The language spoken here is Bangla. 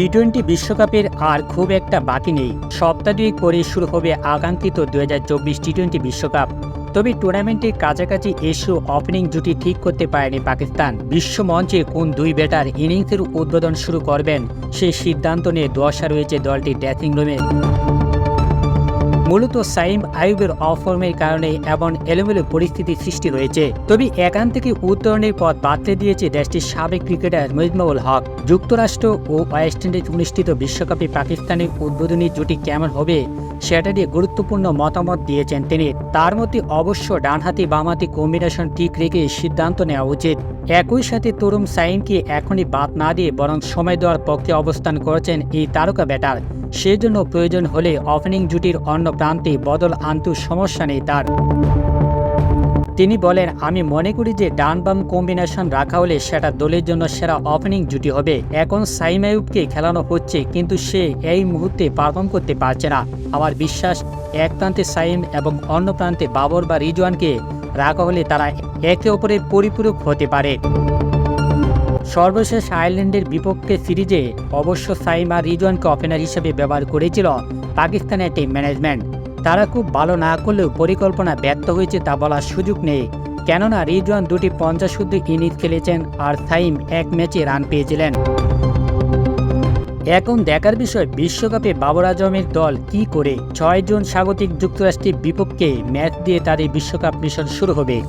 টি টোয়েন্টি বিশ্বকাপের আর খুব একটা বাকি নেই। সপ্তাহ দুই করে শুরু হবে আকাঙ্ক্ষিত দু হাজার চব্বিশ টি টোয়েন্টি বিশ্বকাপ। তবে টুর্নামেন্টের কাছাকাছি এসেও ওপেনিং জুটি ঠিক করতে পারেনি পাকিস্তান। বিশ্ব মঞ্চে কোন দুই ব্যাটার ইনিংসের উদ্বোধন শুরু করবেন সেই সিদ্ধান্ত নিয়ে দশা রয়েছে দলটির ড্রেসিং রুমে মূলত সাইম আয়ুবের অফর্মের কারণে এমন এলোমেলো পরিস্থিতির সৃষ্টি হয়েছে তবে এখান থেকে উত্তরণের পথ বাতলে দিয়েছে দেশটির সাবেক ক্রিকেটার মজমাউল হক। যুক্তরাষ্ট্র ও ওয়েস্ট ইন্ডিজ অনুষ্ঠিত বিশ্বকাপে পাকিস্তানের উদ্বোধনী জুটি কেমন হবে? সেটা নিয়ে গুরুত্বপূর্ণ মতামত দিয়েছেন তিনি। তার মধ্যে অবশ্য ডানহাতি বামহাতি কম্বিনেশন ঠিক রেখে সিদ্ধান্ত নেওয়া উচিত। একই সাথে তরুণ সাইনকে এখনই বাদ না দিয়ে বরং সময় দেওয়ার পক্ষে অবস্থান করেছেন এই তারকা ব্যাটার। সেজন্য প্রয়োজন হলে অপেনিং জুটির অন্য প্রান্তে বদল আনতে সমস্যা নেই তার। তিনি বলেন, আমি মনে করি যে ডান বাম কম্বিনেশন রাখা হলে সেটা দলের জন্য সেরা ওপেনিং জুটি হবে। এখন সাইম আয়ুবকে খেলানো হচ্ছে, কিন্তু সে এই মুহূর্তে পারফর্ম করতে পারছে না। আমার বিশ্বাস, এক প্রান্তে সাইম এবং অন্য প্রান্তে বাবর বা রিজওয়ানকে রাখা হলে তারা একে অপরের পরিপূরক হতে পারে। সর্বশেষ আয়ারল্যান্ডের বিপক্ষে সিরিজে অবশ্য সাইম রিজওয়ানকে ওপেনার হিসেবে ব্যবহার করেছিল পাকিস্তানের টিম ম্যানেজমেন্ট তারা খুব ভালো না করলেও পরিকল্পনা ব্যর্থ হয়েছে তা বলার সুযোগ নেই। কেননা রিজওয়ান দুটি পঞ্চাশ শুদ্ধ ইনিংস খেলেছেন আর সাইম এক ম্যাচে রান পেয়েছিলেন। এখন দেখার বিষয়, বিশ্বকাপে বাবর আজমের দল কি করে? ছয়জন স্বাগতিক যুক্তরাষ্ট্রের বিপক্ষে ম্যাচ দিয়ে তাদের বিশ্বকাপ মিশন শুরু হবে।